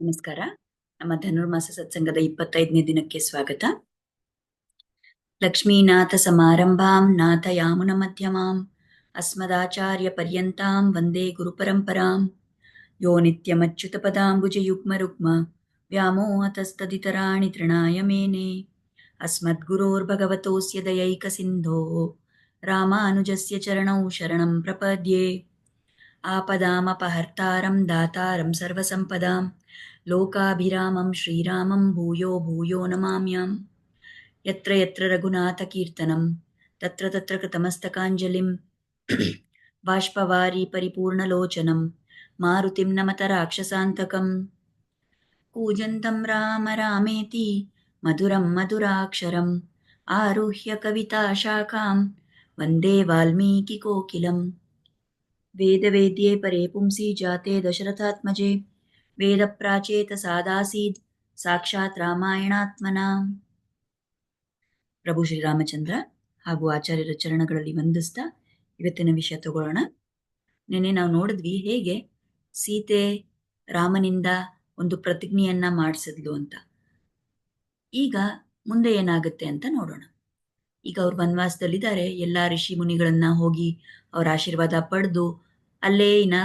ನಮಸ್ಕಾರ. ನಮ್ಮ ಧನುರ್ಮಾಸ ಸತ್ಸಂಗದ ಇಪ್ಪತ್ತೈದನೇ ದಿನಕ್ಕೆ ಸ್ವಾಗತ. ಲಕ್ಷ್ಮೀನಾಥ ಸಮಾರಂಭಾಂ ನಾಥ ಯಾಮುನ ಮಧ್ಯಮಾಂ, ಅಸ್ಮದಾಚಾರ್ಯ ಪರ್ಯಂತಾಂ, ವಂದೇ ಗುರುಪರಂಪರಾಂ ಯೋ ನಿತ್ಯಮಚ್ಯುತ ಪದಾಂಬುಜ ಯುಗ್ಮ ರುಗ್ಮ, ವ್ಯಾಮೋಹತಸ್ತದಿತರಾಣಿ ತೃಣಾಯ ಮೇನೆ ಅಸ್ಮದ್ಗುರೋರ್ಭಗವತೋಸ್ಯ ದಯೈಕ ಸಿಂಧೋ ರಾಮಾನುಜಸ್ಯ ಚರಣೌ ಶರಣಂ ಪ್ರಪದ್ಯೆ. ఆపదామపహర్తారం దాతారం సర్వసంపదాం. లోకాభిరామం శ్రీరామం భూయో భూయో నమామ్యాం. ఎత్ర ఎత్ర రఘునాథకీర్తనం తత్ర తత్ర కృతమస్తకాంజలిం. బాష్పవారీ పరిపూర్ణలోచనం. మారుతిం నమత రాక్షసాంతకం. కూజంతం రామ రామేతి. మధురం మధురాక్షరం. ఆరుహ్య కవితాశాఖాం వందే వాల్మీకి కోకిలం. वेदवेद्ये परे पुंसि जाते दशरथात्मजे ವೇದಪ್ರಾಚೇತ ಸಾದಾಸೀದ್ ಸಾಕ್ಷಾತ್ ರಾಮಾಯಣಾತ್ಮನ ಪ್ರಭು ಶ್ರೀರಾಮಚಂದ್ರ ಹಾಗೂ ಆಚಾರ್ಯರ ಚರಣಗಳಲ್ಲಿ ವಂದಿಸ್ತಾ ಇವತ್ತಿನ ವಿಷಯ ತಗೊಳ್ಳೋಣ ನಿನ್ನೆ ನಾವು ನೋಡಿದ್ವಿ ಹೇಗೆ ಸೀತೆ ರಾಮನಿಂದ ಒಂದು ಪ್ರತಿಜ್ಞೆಯನ್ನ ಮಾಡಿಸಿದ್ಲು ಅಂತ ಈಗ ಮುಂದೆ ಏನಾಗುತ್ತೆ ಅಂತ ನೋಡೋಣ ಈಗ ಅವ್ರು ವನವಾಸದಲ್ಲಿದ್ದಾರೆ ಎಲ್ಲ ಋಷಿ ಮುನಿಗಳನ್ನ ಹೋಗಿ ಅವರ ಆಶೀರ್ವಾದ ಪಡೆದು ಅಲ್ಲೇ ಇನ್ನ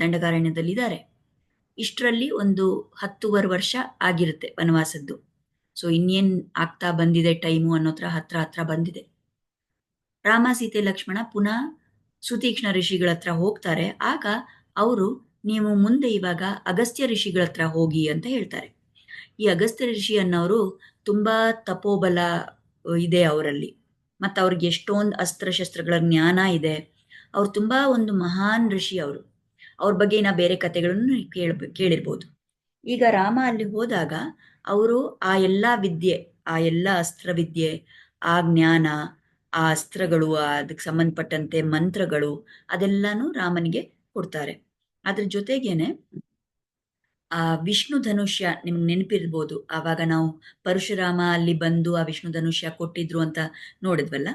ದಂಡಕಾರಣ್ಯದಲ್ಲಿದ್ದಾರೆ. ಇಷ್ಟರಲ್ಲಿ ಒಂದು ಹತ್ತುವರೆ ವರ್ಷ ಆಗಿರುತ್ತೆ ವನವಾಸದ್ದು. ಸೊ ಇನ್ನೇನ್ ಆಗ್ತಾ ಬಂದಿದೆ ಟೈಮು ಅನ್ನೋತ್ರ ಹತ್ರ ಹತ್ರ ಬಂದಿದೆ. ರಾಮ, ಸೀತೆ, ಲಕ್ಷ್ಮಣ ಪುನಃ ಸುತೀಕ್ಷ್ಣ ಋಷಿಗಳ ಹತ್ರ ಹೋಗ್ತಾರೆ. ಆಗ ಅವರು ನೀವು ಮುಂದೆ ಇವಾಗ ಅಗಸ್ತ್ಯ ಋಷಿಗಳ ಹತ್ರ ಹೋಗಿ ಅಂತ ಹೇಳ್ತಾರೆ. ಈ ಅಗಸ್ತ್ಯ ಋಷಿ ಅನ್ನೋರು ತುಂಬಾ ತಪೋಬಲ ಇದೆ ಅವರಲ್ಲಿ. ಮತ್ತು ಅವ್ರಿಗೆ ಎಷ್ಟೊಂದು ಅಸ್ತ್ರಶಸ್ತ್ರಗಳ ಜ್ಞಾನ ಇದೆ. ಅವ್ರು ತುಂಬಾ ಒಂದು ಮಹಾನ್ ಋಷಿ ಅವರು. ಅವ್ರ ಬಗ್ಗೆ ಇನ್ನ ಬೇರೆ ಕಥೆಗಳನ್ನು ಕೇಳ ಕೇಳಿರ್ಬೋದು. ಈಗ ರಾಮ ಅಲ್ಲಿ ಹೋದಾಗ ಅವರು ಆ ಎಲ್ಲ ವಿದ್ಯೆ, ಆ ಎಲ್ಲ ಅಸ್ತ್ರವಿದ್ಯೆ ಆ ಜ್ಞಾನ, ಆ ಅಸ್ತ್ರಗಳು ಅದಕ್ಕೆ ಸಂಬಂಧಪಟ್ಟಂತೆ ಮಂತ್ರಗಳು ಅದೆಲ್ಲಾನು ರಾಮನಿಗೆ ಕೊಡ್ತಾರೆ. ಅದ್ರ ಜೊತೆಗೇನೆ ಆ ವಿಷ್ಣು ಧನುಷ್ಯ ನಿಮ್ಗೆ ನೆನಪಿರ್ಬೋದು. ಆವಾಗ ನಾವು ಪರಶುರಾಮ ಅಲ್ಲಿ ಬಂದು ಆ ವಿಷ್ಣು ಧನುಷ್ಯ ಕೊಟ್ಟಿದ್ರು ಅಂತ ನೋಡಿದ್ವಲ್ಲ?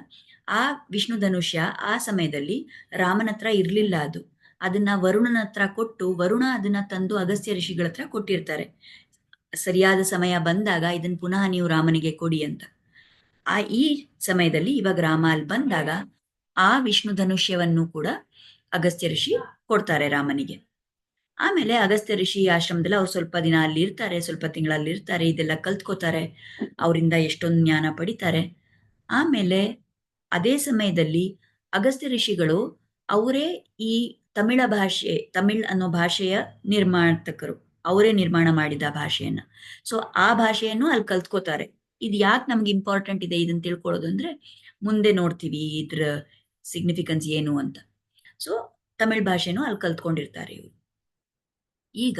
ಆ ವಿಷ್ಣು ಧನುಷ್ಯ ಆ ಸಮಯದಲ್ಲಿ ರಾಮನ ಹತ್ರ ಇರಲಿಲ್ಲ ಅದು. ಅದನ್ನ ವರುಣನ ಹತ್ರ ಕೊಟ್ಟು ವರುಣ ಅದನ್ನ ತಂದು ಅಗಸ್ತ್ಯ ಋಷಿಗಳ ಹತ್ರ ಕೊಟ್ಟಿರ್ತಾರೆ. ಸರಿಯಾದ ಸಮಯ ಬಂದಾಗ ಇದನ್ನ ಪುನಃ ನೀವು ರಾಮನಿಗೆ ಕೊಡಿ ಅಂತ. ಆ ಈ ಸಮಯದಲ್ಲಿ ಇವಾಗ ರಾಮ ಅಲ್ಲಿ ಬಂದಾಗ ಆ ವಿಷ್ಣು ಧನುಷ್ಯವನ್ನು ಕೂಡ ಅಗಸ್ತ್ಯ ಋಷಿ ಕೊಡ್ತಾರೆ ರಾಮನಿಗೆ. ಆಮೇಲೆ ಅಗಸ್ತ್ಯ ಋಷಿ ಆಶ್ರಮದಲ್ಲಿ ಅವ್ರು ಸ್ವಲ್ಪ ದಿನ ಅಲ್ಲಿ ಇರ್ತಾರೆ, ಸ್ವಲ್ಪ ತಿಂಗಳಲ್ಲಿ ಇರ್ತಾರೆ, ಇದೆಲ್ಲ ಕಲ್ತ್ಕೋತಾರೆ, ಅವರಿಂದ ಎಷ್ಟೊಂದು ಜ್ಞಾನ ಪಡಿತಾರೆ. ಆಮೇಲೆ ಅದೇ ಸಮಯದಲ್ಲಿ ಅಗಸ್ತ್ಯ ಋಷಿಗಳು ಅವರೇ ಈ ತಮಿಳ ಭಾಷೆ, ತಮಿಳ್ ಅನ್ನೋ ಭಾಷೆಯ ನಿರ್ಮಾತಕರು ಅವರೇ ನಿರ್ಮಾಣ ಮಾಡಿದ ಭಾಷೆಯನ್ನ. ಸೊ ಆ ಭಾಷೆಯನ್ನು ಅಲ್ಲಿ ಕಲ್ತ್ಕೋತಾರೆ. ಇದು ಯಾಕೆ ನಮ್ಗೆ ಇಂಪಾರ್ಟೆಂಟ್ ಇದೆ ಇದನ್ನ ತಿಳ್ಕೊಳ್ಳೋದು ಅಂದ್ರೆ ಮುಂದೆ ನೋಡ್ತೀವಿ ಇದ್ರ ಸಿಗ್ನಿಫಿಕೆನ್ಸ್ ಏನು ಅಂತ. ಸೊ ತಮಿಳ್ ಭಾಷೆನೂ ಅಲ್ಲಿ ಕಲ್ತ್ಕೊಂಡಿರ್ತಾರೆ ಇವರು. ಈಗ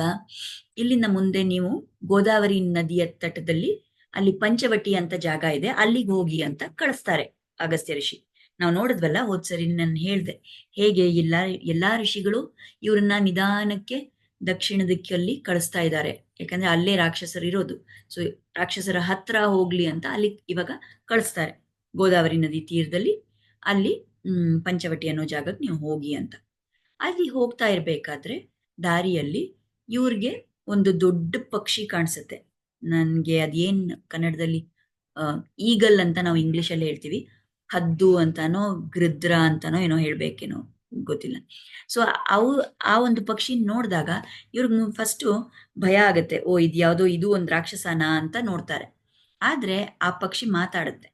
ಇಲ್ಲಿಂದ ಮುಂದೆ ನೀವು ಗೋದಾವರಿ ನದಿಯ ತಟದಲ್ಲಿ ಅಲ್ಲಿ ಪಂಚವಟಿ ಅಂತ ಜಾಗ ಇದೆ, ಅಲ್ಲಿಗೆ ಹೋಗಿ ಅಂತ ಕಳಿಸ್ತಾರೆ. ಅಗಸ್ತ್ಯ ಋಷಿ. ನಾವು ನೋಡಿದ್ವಲ್ಲ ಹೋದ್ ಸರಿ ನಾನು ಹೇಳ್ದೆ, ಹೇಗೆ ಎಲ್ಲ, ಎಲ್ಲಾ ಋಷಿಗಳು ಇವ್ರನ್ನ ನಿಧಾನಕ್ಕೆ ದಕ್ಷಿಣ ದಿಕ್ಕಲ್ಲಿ ಕಳಿಸ್ತಾ ಇದ್ದಾರೆ. ಯಾಕಂದ್ರೆ ಅಲ್ಲೇ ರಾಕ್ಷಸರು ಇರೋದು. ಸೊ ರಾಕ್ಷಸರ ಹತ್ರ ಹೋಗ್ಲಿ ಅಂತ ಅಲ್ಲಿ ಇವಾಗ ಕಳಿಸ್ತಾರೆ. ಗೋದಾವರಿ ನದಿ ತೀರದಲ್ಲಿ ಅಲ್ಲಿ, ಹ್ಮ್, ಪಂಚವಟಿ ಅನ್ನೋ ಜಾಗಕ್ಕೆ ನೀವು ಹೋಗಿ ಅಂತ. ಅಲ್ಲಿ ಹೋಗ್ತಾ ಇರ್ಬೇಕಾದ್ರೆ ದಾರಿಯಲ್ಲಿ ಇವ್ರಿಗೆ ಒಂದು ದೊಡ್ಡ ಪಕ್ಷಿ ಕಾಣಿಸುತ್ತೆ. ನನ್ಗೆ ಅದೇನ್ ಕನ್ನಡದಲ್ಲಿ ಈಗಲ್ ಅಂತ ನಾವು ಇಂಗ್ಲಿಷಲ್ಲಿ ಹೇಳ್ತೀವಿ. ಹದ್ದು ಅಂತಾನೋ, ಗೃದ್ರ ಅಂತಾನೋ ಏನೋ ಹೇಳ್ಬೇಕೇನೋ ಗೊತ್ತಿಲ್ಲ. ಸೊ ಅವು, ಆ ಒಂದು ಪಕ್ಷಿ ನೋಡಿದಾಗ ಇವ್ರಿಗೆ ಫಸ್ಟು ಭಯ ಆಗತ್ತೆ. ಓ, ಇದು ಯಾವುದೋ ಇದು ಒಂದು ರಾಕ್ಷಸನ ಅಂತ ನೋಡ್ತಾರೆ. ಆದ್ರೆ ಆ ಪಕ್ಷಿ ಮಾತಾಡುತ್ತೆ.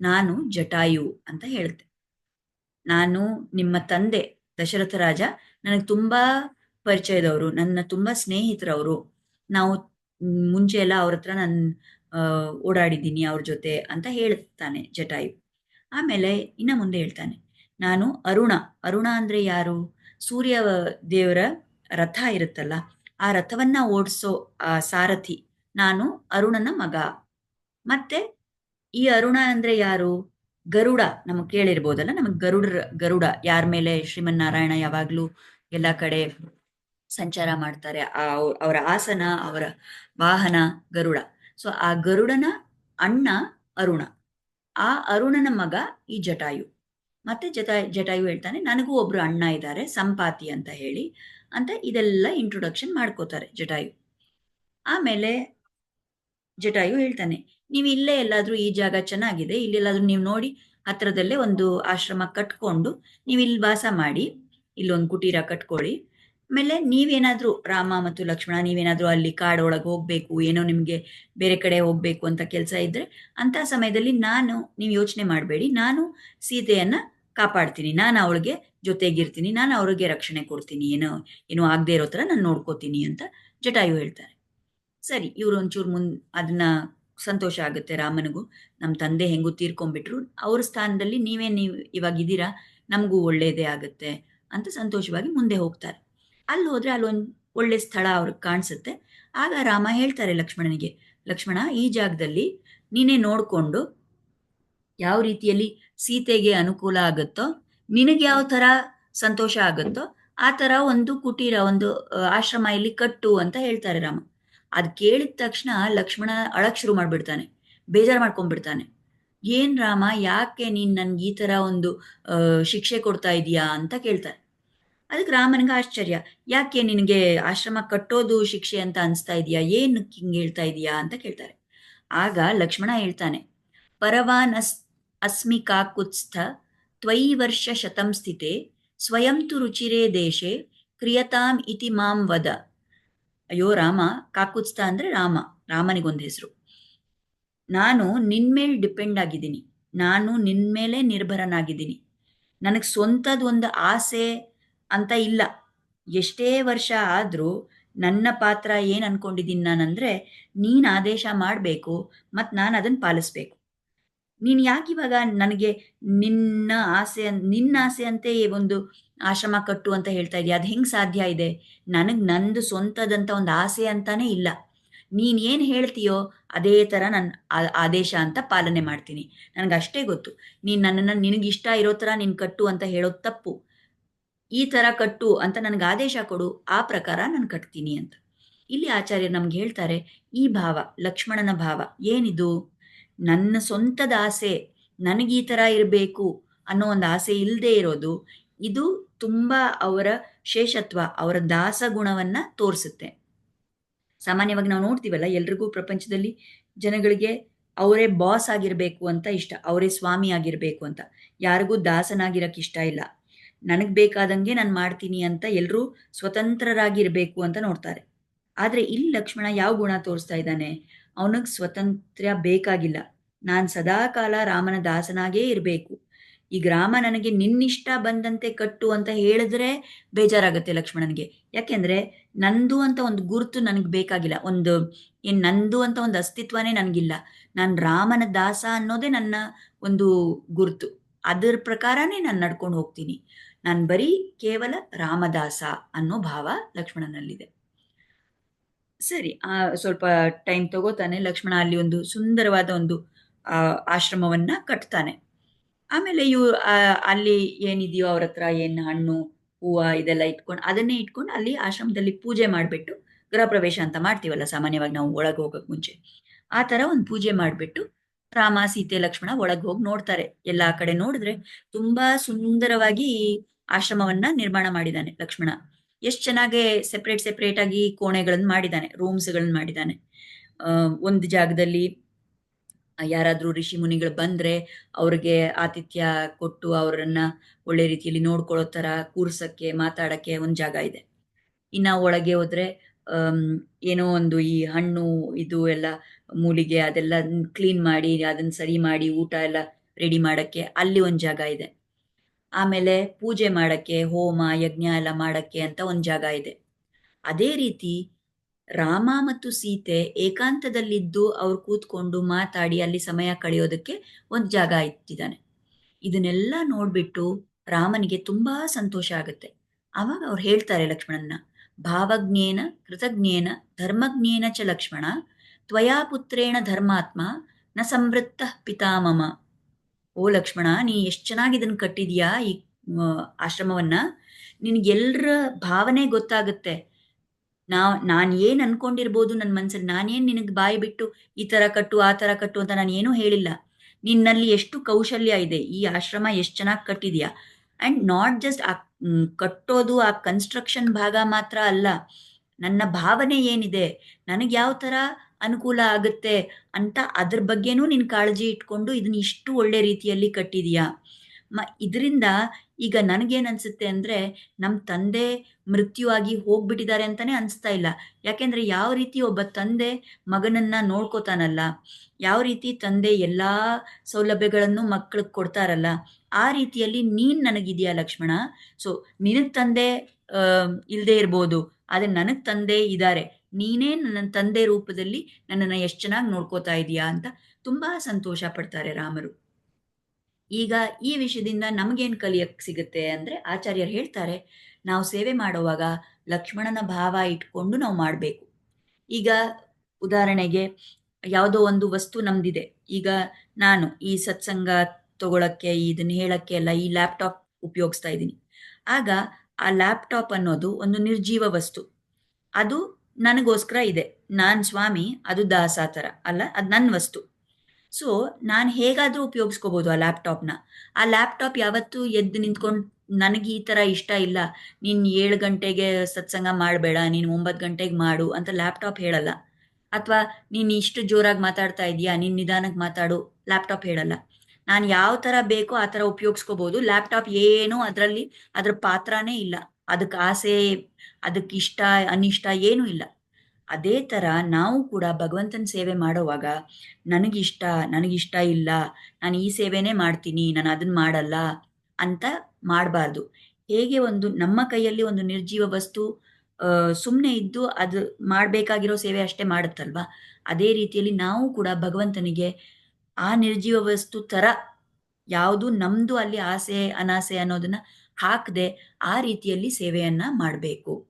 ನಾನು ಜಟಾಯು ಅಂತ ಹೇಳುತ್ತೆ. ನಾನು ನಿಮ್ಮ ತಂದೆ, ದಶರಥ ರಾಜ. ನನಗೆ ತುಂಬಾ ಪರಿಚಯದವರು, ನನ್ನ ತುಂಬಾ ಸ್ನೇಹಿತರವರು. ನಾವು ಮುಂಚೆ ಎಲ್ಲ ಅವ್ರ ಹತ್ರ ನಾನು ಓಡಾಡಿದ್ದೀನಿ ಅವ್ರ ಜೊತೆ ಅಂತ ಹೇಳ್ತಾನೆ ಜಟಾಯು. ಆಮೇಲೆ ಇನ್ನ ಮುಂದೆ ಹೇಳ್ತಾನೆ. ನಾನು ಅರುಣ ಅರುಣ ಅಂದ್ರೆ ಯಾರು? ಸೂರ್ಯ ದೇವರ ರಥ ಇರುತ್ತಲ್ಲ, ಆ ರಥವನ್ನ ಓಡಿಸೋ ಆ ಸಾರಥಿ ನಾನು ಅರುಣನ ಮಗ. ಮತ್ತೆ ಈ ಅರುಣ ಅಂದ್ರೆ ಯಾರು? ಗರುಡ, ನಮಗ್ ಕೇಳಿರ್ಬೋದಲ್ಲ, ನಮಗ್ ಗರುಡ ಗರುಡ ಯಾರ ಮೇಲೆ? ಶ್ರೀಮನ್ನಾರಾಯಣ ಯಾವಾಗ್ಲೂ ಎಲ್ಲ ಕಡೆ ಸಂಚಾರ ಮಾಡ್ತಾರೆ, ಆ ಅವರ ಆಸನ, ಅವರ ವಾಹನ ಗರುಡ. ಸೊ ಆ ಗರುಡನ ಅಣ್ಣ ಅರುಣ. ಆ ಅರುಣನ ಮಗ ಈ ಜಟಾಯು. ಮತ್ತೆ ಜಟಾ, ಜಟಾಯು ಹೇಳ್ತಾನೆ, ನನಗೂ ಒಬ್ರು ಅಣ್ಣ ಇದ್ದಾರೆ, ಸಂಪಾತಿ ಅಂತ ಹೇಳಿ, ಅಂತ ಇದೆಲ್ಲ ಇಂಟ್ರೊಡಕ್ಷನ್ ಮಾಡ್ಕೋತಾರೆ ಜಟಾಯು. ಆಮೇಲೆ ಜಟಾಯು ಹೇಳ್ತಾನೆ, ನೀವು ಇಲ್ಲೇ ಎಲ್ಲಾದ್ರೂ ಈ ಜಾಗ ಚೆನ್ನಾಗಿದೆ ಇಲ್ಲೆಲ್ಲಾದ್ರೂ ನೀವು ನೋಡಿ, ಹತ್ರದಲ್ಲೇ ಒಂದು ಆಶ್ರಮ ಕಟ್ಕೊಂಡು, ನೀವು ಇಲ್ಲಿ ವಾಸ ಮಾಡಿ, ಇಲ್ಲೊಂದು ಕುಟೀರ ಕಟ್ಕೊಳ್ಳಿ ಆಮೇಲೆ ನೀವೇನಾದ್ರೂ ರಾಮ ಮತ್ತು ಲಕ್ಷ್ಮಣ, ನೀವೇನಾದರೂ ಅಲ್ಲಿ ಕಾಡೊಳಗೆ ಹೋಗ್ಬೇಕು, ಏನೋ ನಿಮಗೆ ಬೇರೆ ಕಡೆ ಹೋಗ್ಬೇಕು ಅಂತ ಕೆಲಸ ಇದ್ರೆ ಅಂತ ಸಮಯದಲ್ಲಿ ನಾನು, ನೀವು ಯೋಚನೆ ಮಾಡಬೇಡಿ. ನಾನು ಸೀತೆಯನ್ನ ಕಾಪಾಡ್ತೀನಿ. ನಾನು ಅವಳಿಗೆ ಜೊತೆಗಿರ್ತೀನಿ. ನಾನು ಅವ್ರಿಗೆ ರಕ್ಷಣೆ ಕೊಡ್ತೀನಿ. ಏನೋ ಏನೋ ಆಗದೆ ಇರೋ ಥರ ನಾನು ನೋಡ್ಕೋತೀನಿ ಅಂತ ಜಟಾಯು ಹೇಳ್ತಾರೆ. ಸರಿ, ಇವರು ಒಂಚೂರು ಮುನ್ ಅದನ್ನ ಸಂತೋಷ ಆಗುತ್ತೆ ರಾಮನಿಗೂ. ನಮ್ಮ ತಂದೆ ಹೆಂಗೂ ತೀರ್ಕೊಂಡ್ಬಿಟ್ರು. ಅವ್ರ ಸ್ಥಾನದಲ್ಲಿ ನೀವೇ ನೀವು ಇವಾಗ ಇದ್ದೀರಾ ನಮಗೂ ಒಳ್ಳೆಯದೇ ಆಗುತ್ತೆ ಅಂತ ಸಂತೋಷವಾಗಿ ಮುಂದೆ ಹೋಗ್ತಾರೆ. ಅಲ್ಲಿ ಹೋದ್ರೆ ಅಲ್ಲೊಂದು ಒಳ್ಳೆ ಸ್ಥಳ ಅವ್ರಿಗೆ ಕಾಣಿಸುತ್ತೆ. ಆಗ ರಾಮ ಹೇಳ್ತಾರೆ ಲಕ್ಷ್ಮಣನಿಗೆ, ಲಕ್ಷ್ಮಣ, ಈ ಜಾಗದಲ್ಲಿ ನೀನೇ ನೋಡಿಕೊಂಡು ಯಾವ ರೀತಿಯಲ್ಲಿ ಸೀತೆಗೆ ಅನುಕೂಲ ಆಗುತ್ತೋ, ನಿನಗೆ ಯಾವ ಥರ ಸಂತೋಷ ಆಗುತ್ತೋ, ಆ ಥರ ಒಂದು ಕುಟೀರ, ಒಂದು ಆಶ್ರಮ ಇಲ್ಲಿ ಕಟ್ಟು ಅಂತ ಹೇಳ್ತಾರೆ ರಾಮ. ಅದ್ ಕೇಳಿದ ತಕ್ಷಣ ಲಕ್ಷ್ಮಣ ಅಳಕ್ ಶುರು ಮಾಡ್ಬಿಡ್ತಾನೆ, ಬೇಜಾರು ಮಾಡ್ಕೊಂಡ್ಬಿಡ್ತಾನೆ. ಏನ್ ರಾಮ, ಯಾಕೆ ನೀನ್ ನನ್ಗೆ ಈ ತರ ಒಂದು ಶಿಕ್ಷೆ ಕೊಡ್ತಾ ಇದೀಯಾ ಅಂತ ಕೇಳ್ತಾರೆ ಅದಕ್ಕೆ ರಾಮನಿಗೆ ಆಶ್ಚರ್ಯ. ಯಾಕೆ ನಿನಗೆ ಆಶ್ರಮ ಕಟ್ಟೋದು ಶಿಕ್ಷೆ ಅಂತ ಅನಿಸ್ತಾ ಇದೆಯಾ? ಏನು ಹಿಂಗೆ ಹೇಳ್ತಾ ಇದೀಯಾ ಅಂತ ಕೇಳ್ತಾರೆ. ಆಗ ಲಕ್ಷ್ಮಣ ಹೇಳ್ತಾನೆ ಪರವಾನ್ ಅಸ್ ಅಸ್ಮಿ ಕಾಕುತ್ಸ್ಥ ತ್ವಯಿ ವರ್ಷ ಶತಂ ಸ್ಥಿತೆ, ಸ್ವಯಂ ತು ರುಚಿರೇ ದೇಶೆ, ಕ್ರಿಯತಾಂ ಇತಿ ಮಾಂ ವದ. ಅಯ್ಯೋ, ರಾಮ, ಕಾಕುತ್ಸ್ಥ ಅಂದ್ರೆ ರಾಮ, ರಾಮನಿಗೊಂದು ಹೆಸರು. ನಾನು ನಿನ್ಮೇಲೆ ಡಿಪೆಂಡ್ ಆಗಿದ್ದೀನಿ. ನಾನು ನಿನ್ಮೇಲೆ ನಿರ್ಭರನಾಗಿದ್ದೀನಿ. ನನಗೆ ಸ್ವಂತದ ಒಂದು ಆಸೆ ಅಂತ ಇಲ್ಲ. ಎಷ್ಟೇ ವರ್ಷ ಆದರೂ ನನ್ನ ಪಾತ್ರ ಏನು ಅನ್ಕೊಂಡಿದ್ದೀನಿ ನಾನಂದರೆ ನೀನು ಆದೇಶ ಮಾಡಬೇಕು ಮತ್ತು ನಾನು ಅದನ್ನು ಪಾಲಿಸ್ಬೇಕು. ನೀನು ಯಾಕೆ ಇವಾಗ ನನಗೆ ನಿನ್ನ ಆಸೆ ನಿನ್ನ ಆಸೆ ಅಂತೆ ಒಂದು ಆಶ್ರಮ ಕಟ್ಟು ಅಂತ ಹೇಳ್ತಾ ಇದೀಯ? ಅದು ಹೆಂಗೆ ಸಾಧ್ಯ ಇದೆ? ನನಗೆ ನಂದು ಸ್ವಂತದಂಥ ಒಂದು ಆಸೆ ಅಂತಾನೆ ಇಲ್ಲ. ನೀನು ಏನು ಹೇಳ್ತೀಯೋ ಅದೇ ಥರ ನಾನು ಆದೇಶ ಅಂತ ಪಾಲನೆ ಮಾಡ್ತೀನಿ. ನನಗೆ ಅಷ್ಟೇ ಗೊತ್ತು. ನೀನು ನನ್ನನ್ನು ನಿನಗೆ ಇಷ್ಟ ಇರೋ ಥರ ನೀನು ಕಟ್ಟು ಅಂತ ಹೇಳೋದು ತಪ್ಪು. ಈ ತರ ಕಟ್ಟು ಅಂತ ನನಗೆ ಆದೇಶ ಕೊಡು, ಆ ಪ್ರಕಾರ ನಾನು ಕಟ್ತೀನಿ ಅಂತ. ಇಲ್ಲಿ ಆಚಾರ್ಯರು ನಮ್ಗೆ ಹೇಳ್ತಾರೆ, ಈ ಭಾವ, ಲಕ್ಷ್ಮಣನ ಭಾವ ಏನಿದು? ನನ್ನ ಸ್ವಂತದ ಆಸೆ, ನನಗೆ ಈ ಥರ ಇರಬೇಕು ಅನ್ನೋ ಒಂದು ಆಸೆ ಇಲ್ಲದೆ ಇರೋದು, ಇದು ತುಂಬ ಅವರ ಶೇಷತ್ವ, ಅವರ ದಾಸ ಗುಣವನ್ನ ತೋರಿಸುತ್ತೆ. ಸಾಮಾನ್ಯವಾಗಿ ನಾವು ನೋಡ್ತೀವಲ್ಲ, ಎಲ್ರಿಗೂ ಪ್ರಪಂಚದಲ್ಲಿ ಜನಗಳಿಗೆ ಅವರೇ ಬಾಸ್ ಆಗಿರಬೇಕು ಅಂತ ಇಷ್ಟ, ಅವರೇ ಸ್ವಾಮಿ ಆಗಿರಬೇಕು ಅಂತ. ಯಾರಿಗೂ ದಾಸನಾಗಿರಕ್ಕೆ ಇಷ್ಟ ಇಲ್ಲ. ನನಗೆ ಬೇಕಾದಂಗೆ ನಾನು ಮಾಡ್ತೀನಿ ಅಂತ ಎಲ್ಲರೂ ಸ್ವತಂತ್ರರಾಗಿರಬೇಕು ಅಂತ ನೋಡ್ತಾರೆ. ಆದರೆ ಇಲ್ಲಿ ಲಕ್ಷ್ಮಣ ಯಾವ ಗುಣ ತೋರಿಸ್ತಾ ಇದ್ದಾನೆ? ಅವನಿಗೆ ಸ್ವತಂತ್ರ ಬೇಕಾಗಿಲ್ಲ. ನಾನು ಸದಾಕಾಲ ರಾಮನ ದಾಸನಾಗೇ ಇರಬೇಕು. ಈ ರಾಮ ನನಗೆ ನಿನ್ನಿಷ್ಟ ಬಂದಂತೆ ಕಟ್ಟು ಅಂತ ಹೇಳಿದ್ರೆ ಬೇಜಾರಾಗುತ್ತೆ ಲಕ್ಷ್ಮಣನಿಗೆ. ಯಾಕೆಂದ್ರೆ ನಂದು ಅಂತ ಒಂದು ಗುರುತು ನನಗೆ ಬೇಕಾಗಿಲ್ಲ. ಒಂದು ಏನ್ ನಂದು ಅಂತ ಒಂದು ಅಸ್ತಿತ್ವನೇ ನನಗಿಲ್ಲ. ನಾನು ರಾಮನ ದಾಸ ಅನ್ನೋದೇ ನನ್ನ ಒಂದು ಗುರುತು. ಅದರ ಪ್ರಕಾರನೇ ನಾನು ನಡ್ಕೊಂಡು ಹೋಗ್ತೀನಿ. ನಾನು ಬರೀ ಕೇವಲ ರಾಮದಾಸ ಅನ್ನೋ ಭಾವ ಲಕ್ಷ್ಮಣನಲ್ಲಿದೆ. ಸರಿ, ಆ, ಸ್ವಲ್ಪ ಟೈಮ್ ತಗೋತಾನೆ. ಲಕ್ಷ್ಮಣ ಅಲ್ಲಿ ಒಂದು ಸುಂದರವಾದ ಒಂದು ಆಶ್ರಮವನ್ನ ಕಟ್ತಾನೆ. ಆಮೇಲೆ ಇವು ಅಲ್ಲಿ ಏನಿದೆಯೋ ಅವ್ರ ಹತ್ರ, ಏನು ಹಣ್ಣು, ಹೂವ ಇದೆಲ್ಲ ಇಟ್ಕೊಂಡು, ಅದನ್ನೇ ಇಟ್ಕೊಂಡು ಅಲ್ಲಿ ಆಶ್ರಮದಲ್ಲಿ ಪೂಜೆ ಮಾಡಿಬಿಟ್ಟು ಗೃಹ ಪ್ರವೇಶ ಅಂತ ಮಾಡ್ತೀವಲ್ಲ, ಸಾಮಾನ್ಯವಾಗಿ ನಾವು ಒಳಗೆ ಹೋಗಕ್ ಮುಂಚೆ. ಆ ಥರ ಒಂದು ಪೂಜೆ ಮಾಡಿಬಿಟ್ಟು ರಾಮ, ಸೀತೆ, ಲಕ್ಷ್ಮಣ ಒಳಗೆ ಹೋಗಿ ನೋಡ್ತಾರೆ. ಎಲ್ಲಾ ಕಡೆ ನೋಡಿದ್ರೆ ತುಂಬಾ ಸುಂದರವಾಗಿ ಆಶ್ರಮವನ್ನ ನಿರ್ಮಾಣ ಮಾಡಿದ್ದಾನೆ ಲಕ್ಷ್ಮಣ. ಎಷ್ಟು ಚೆನ್ನಾಗಿ ಸೆಪರೇಟ್ ಸೆಪ್ರೇಟ್ ಆಗಿ ಕೋಣೆಗಳನ್ನ ಮಾಡಿದ್ದಾನೆ ರೂಮ್ಸ್ಗಳನ್ನ ಮಾಡಿದ್ದಾನೆ ಅಹ್ ಒಂದು ಜಾಗದಲ್ಲಿ ಯಾರಾದ್ರೂ ಋಷಿ ಮುನಿಗಳು ಬಂದ್ರೆ ಅವ್ರಿಗೆ ಆತಿಥ್ಯ ಕೊಟ್ಟು ಅವರನ್ನ ಒಳ್ಳೆ ರೀತಿಯಲ್ಲಿ ನೋಡ್ಕೊಳ್ಳೋ ತರ ಕೂರ್ಸಕ್ಕೆ, ಮಾತಾಡಕ್ಕೆ ಒಂದು ಜಾಗ ಇದೆ. ಇನ್ನ ಒಳಗೆ ಹೋದ್ರೆ ಅಹ್ ಏನೋ ಒಂದು ಈ ಹಣ್ಣು, ಇದು ಎಲ್ಲ ಮೂಲಿಗೆ ಅದೆಲ್ಲ ಕ್ಲೀನ್ ಮಾಡಿ ಅದನ್ನ ಸರಿ ಮಾಡಿ ಊಟ ಎಲ್ಲ ರೆಡಿ ಮಾಡಕ್ಕೆ ಅಲ್ಲಿ ಒಂದು ಜಾಗ ಇದೆ. ಆಮೇಲೆ ಪೂಜೆ ಮಾಡಕ್ಕೆ, ಹೋಮ, ಯಜ್ಞ ಎಲ್ಲ ಮಾಡಕ್ಕೆ ಅಂತ ಒಂದು ಜಾಗ ಇದೆ. ಅದೇ ರೀತಿ ರಾಮ ಮತ್ತು ಸೀತೆ ಏಕಾಂತದಲ್ಲಿದ್ದು ಅವ್ರು ಕೂತ್ಕೊಂಡು ಮಾತಾಡಿ ಅಲ್ಲಿ ಸಮಯ ಕಳೆಯೋದಕ್ಕೆ ಒಂದು ಜಾಗ ಇಟ್ಟಿದ್ದಾನೆ. ಇದನ್ನೆಲ್ಲ ನೋಡ್ಬಿಟ್ಟು ರಾಮನಿಗೆ ತುಂಬಾ ಸಂತೋಷ ಆಗುತ್ತೆ. ಆವಾಗ ಅವ್ರು ಹೇಳ್ತಾರೆ ಲಕ್ಷ್ಮಣನ್ನ, ಭಾವಜ್ಞೇನ, ಕೃತಜ್ಞೇನ, ಧರ್ಮಜ್ಞೇನ ಚ ಲಕ್ಷ್ಮಣ, ತ್ವಯಾ ಪುತ್ರೇಣ ಧರ್ಮಾತ್ಮ, ನ ಸಂವೃತ್ತ ಪಿತಾಮಮ ಓ ಲಕ್ಷ್ಮಣ, ನೀ ಎಷ್ಟು ಚೆನ್ನಾಗಿ ಇದನ್ನ ಕಟ್ಟಿದ್ಯಾ ಈ ಆಶ್ರಮವನ್ನು? ನಿನ್ಗೆಲ್ರ ಭಾವನೆ ಗೊತ್ತಾಗುತ್ತೆ. ನಾ ನಾನು ಏನು ಅನ್ಕೊಂಡಿರ್ಬೋದು ನನ್ನ ಮನಸ್ಸಲ್ಲಿ ನಾನೇನು ನಿನಗೆ ಬಾಯಿ ಬಿಟ್ಟು ಈ ತರ ಕಟ್ಟು, ಆ ತರ ಕಟ್ಟು ಅಂತ ನಾನು ಏನೂ ಹೇಳಿಲ್ಲ. ನಿನ್ನಲ್ಲಿ ಎಷ್ಟು ಕೌಶಲ್ಯ ಇದೆ? ಈ ಆಶ್ರಮ ಎಷ್ಟು ಚೆನ್ನಾಗಿ ಕಟ್ಟಿದ್ಯಾ? ಅಂಡ್ ನಾಟ್ ಜಸ್ಟ್ ಆ ಕಟ್ಟೋದು ಆ ಕನ್ಸ್ಟ್ರಕ್ಷನ್ ಭಾಗ ಮಾತ್ರ ಅಲ್ಲ. ನನ್ನ ಭಾವನೆ ಏನಿದೆ? ನನಗೆ ಯಾವ ಥರ ಅನುಕೂಲ ಆಗುತ್ತೆ ಅಂತ ಅದ್ರ ಬಗ್ಗೆನೂ ನಿನ್ ಕಾಳಜಿ ಇಟ್ಕೊಂಡು ಇದನ್ನ ಇಷ್ಟು ಒಳ್ಳೆ ರೀತಿಯಲ್ಲಿ ಕಟ್ಟಿದೀಯಾ? ಮ, ಇದರಿಂದ ಈಗ ನನಗೇನು ಅನಿಸುತ್ತೆ ಅಂದರೆ ನಮ್ಮ ತಂದೆ ಮೃತ್ಯು ಆಗಿ ಹೋಗ್ಬಿಟ್ಟಿದ್ದಾರೆ ಅಂತಲೇ ಅನಿಸ್ತಾ ಇಲ್ಲ. ಯಾಕೆಂದರೆ ಯಾವ ರೀತಿ ಒಬ್ಬ ತಂದೆ ಮಗನನ್ನು ನೋಡ್ಕೋತಾನಲ್ಲ, ಯಾವ ರೀತಿ ತಂದೆ ಎಲ್ಲ ಸೌಲಭ್ಯಗಳನ್ನು ಮಕ್ಕಳಿಗೆ ಕೊಡ್ತಾರಲ್ಲ, ಆ ರೀತಿಯಲ್ಲಿ ನೀನು ನನಗಿದೆಯಾ ಲಕ್ಷ್ಮಣ? ಸೊ ನಿನಗೆ ತಂದೆ ಇಲ್ಲದೆ ಇರ್ಬೋದು, ಆದರೆ ನನಗೆ ತಂದೆ ಇದ್ದಾರೆ ನೀನೇ ನನ್ನ ತಂದೆ ರೂಪದಲ್ಲಿ ನನ್ನನ್ನು ಎಷ್ಟು ಚೆನ್ನಾಗಿ ನೋಡ್ಕೋತಾ ಇದೀಯಾ ಅಂತ ತುಂಬ ಸಂತೋಷ ಪಡ್ತಾರೆ ರಾಮರು. ಈಗ ಈ ವಿಷಯದಿಂದ ನಮಗೇನು ಕಲಿಯಕ್ಕೆ ಸಿಗುತ್ತೆ ಅಂದರೆ ಆಚಾರ್ಯರು ಹೇಳ್ತಾರೆ, ನಾವು ಸೇವೆ ಮಾಡುವಾಗ ಲಕ್ಷ್ಮಣನ ಭಾವ ಇಟ್ಕೊಂಡು ನಾವು ಮಾಡಬೇಕು. ಈಗ ಉದಾಹರಣೆಗೆ ಯಾವುದೋ ಒಂದು ವಸ್ತು ನಮ್ದಿದೆ, ಈಗ ನಾನು ಈ ಸತ್ಸಂಗ ತಗೊಳಕ್ಕೆ ಇದನ್ನ ಹೇಳಕ್ಕೆ ಎಲ್ಲ ಈ ಲ್ಯಾಪ್ಟಾಪ್ ಉಪಯೋಗಿಸ್ತಾ ಇದ್ದೀನಿ. ಆಗ ಆ ಲ್ಯಾಪ್ಟಾಪ್ ಅನ್ನೋದು ಒಂದು ನಿರ್ಜೀವ ವಸ್ತು. ಅದು ನನಗೋಸ್ಕರ ಇದೆ. ನಾನು ಸ್ವಾಮಿ, ಅದು ದಾಸ ಥರ ಅಲ್ಲ, ಅದು ನನ್ನ ವಸ್ತು. ಸೊ ನಾನು ಹೇಗಾದರೂ ಉಪಯೋಗಿಸ್ಕೋಬೋದು ಆ ಲ್ಯಾಪ್ಟಾಪ್ನ. ಆ ಲ್ಯಾಪ್ಟಾಪ್ ಯಾವತ್ತೂ ಎದ್ದು ನಿಂತ್ಕೊಂಡು ನನಗೆ ಈ ಥರ ಇಷ್ಟ ಇಲ್ಲ. ನೀನು ಏಳು ಗಂಟೆಗೆ ಸತ್ಸಂಗ ಮಾಡಬೇಡ, ನೀನು ಒಂಬತ್ತು ಗಂಟೆಗೆ ಮಾಡು ಅಂತ ಲ್ಯಾಪ್ಟಾಪ್ ಹೇಳಲ್ಲ. ಅಥವಾ, ನೀನು ಇಷ್ಟು ಜೋರಾಗಿ ಮಾತಾಡ್ತಾ ಇದೀಯಾ, ನೀನು ನಿಧಾನಕ್ಕೆ ಮಾತಾಡು, ಲ್ಯಾಪ್ಟಾಪ್ ಹೇಳಲ್ಲ. ನಾನು ಯಾವ ಥರ ಬೇಕೋ ಆ ಥರ ಉಪಯೋಗಿಸ್ಕೋಬೋದು. ಲ್ಯಾಪ್ಟಾಪ್ ಏನೂ ಅದರಲ್ಲಿ ಅದ್ರ ಪಾತ್ರನೇ ಇಲ್ಲ. ಅದಕ್ಕೆ ಆಸೆ, ಅದಕ್ಕೆ ಇಷ್ಟ, ಅನಿಷ್ಟ ಏನೂ ಇಲ್ಲ. ಅದೇ ಥರ ನಾವು ಕೂಡ ಭಗವಂತನ ಸೇವೆ ಮಾಡುವಾಗ ನನಗಿಷ್ಟ ನನಗಿಷ್ಟ ಇಲ್ಲ, ನಾನು ಈ ಸೇವೆನೇ ಮಾಡ್ತೀನಿ, ನಾನು ಅದನ್ನು ಮಾಡಲ್ಲ ಅಂತ ಮಾಡಬಾರ್ದು. ಹೇಗೆ ಒಂದು ನಮ್ಮ ಕೈಯಲ್ಲಿ ಒಂದು ನಿರ್ಜೀವ ವಸ್ತು ಸುಮ್ಮನೆ ಇದ್ದು ಅದು ಮಾಡಬೇಕಾಗಿರೋ ಸೇವೆ ಅಷ್ಟೇ ಮಾಡುತ್ತಲ್ವಾ? ಅದೇ ರೀತಿಯಲ್ಲಿ ನಾವು ಕೂಡ ಭಗವಂತನಿಗೆ ಆ ನಿರ್ಜೀವ ವಸ್ತು ಥರ ಯಾವುದು ನಮ್ಮದು ಅಲ್ಲಿ ಆಸೆ, ಅನಾಸೆ ಅನ್ನೋದನ್ನ ಹಾಕದೆ ಆ ರೀತಿಯಲ್ಲಿ ಸೇವೆಯನ್ನ ಮಾಡಬೇಕು.